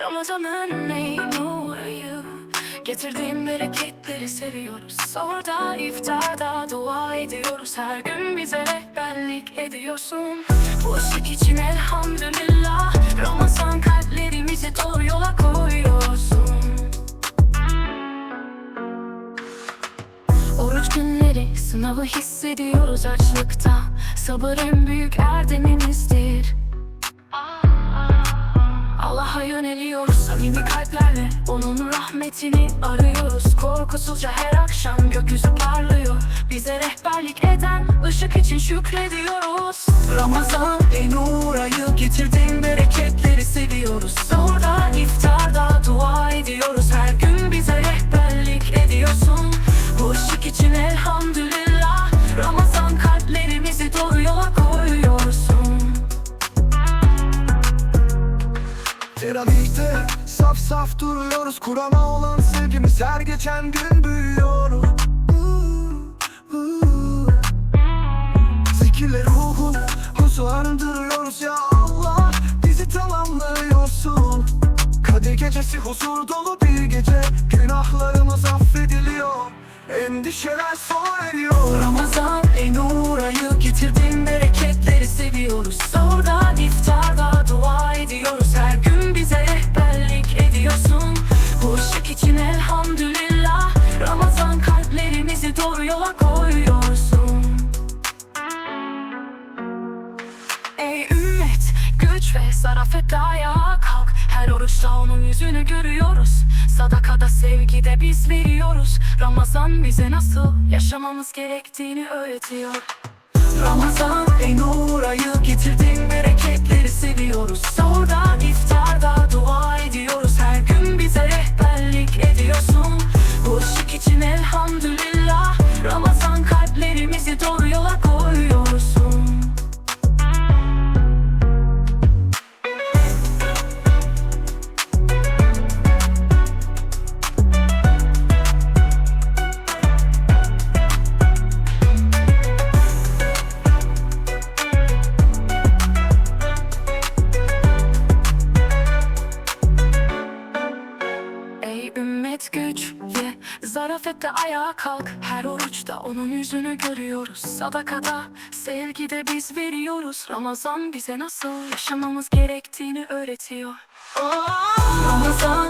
Ramazan'ın memnunuyum Getirdiğim bereketleri seviyoruz. Orada iftarda dua ediyoruz. Her gün bize rehberlik ediyorsun. Bu ışık için elhamdülillah. Ramazan kalplerimizi doğru yola koyuyorsun. Oruç günleri sınavı hissediyoruz açlıkta. Sabır en büyük erdemimizdir Allah'a yöneliyoruz. Samimi kalplerle Onun rahmetini arıyoruz. Korkusuzca her akşam gökyüzü parlıyor. Bize rehberlik eden ışık için şükrediyoruz. Ramazan en uğur ayı getirdiğin bereketleri seviyoruz. Orada iftarda Teravihte saf saf duruyoruz. Kur'an'a olan sevgimiz her geçen gün büyüyor. Zikirle ruhu huzurlandırıyoruz ya Allah. Bizi tamamlıyorsun. Kadir gecesi huzur dolu bir gece. Günahlarımız affediliyor. Endişeler sona eriyor yola koyuyorsun. Ey ümmet güç ve zarafetle ayağa kalk. Her oruçta onun yüzünü görüyoruz. Sadakada sevgide biz veriyoruz. Ramazan bize nasıl yaşamamız gerektiğini öğretiyor. Ramazan en uğur ayı getirdiğin bereketleri ümmet güç ve zarafette ayağa kalk. Her oruçta onun yüzünü görüyoruz. Sadakada sevgide biz veriyoruz. Ramazan bize nasıl yaşamamız gerektiğini öğretiyor. Ramazan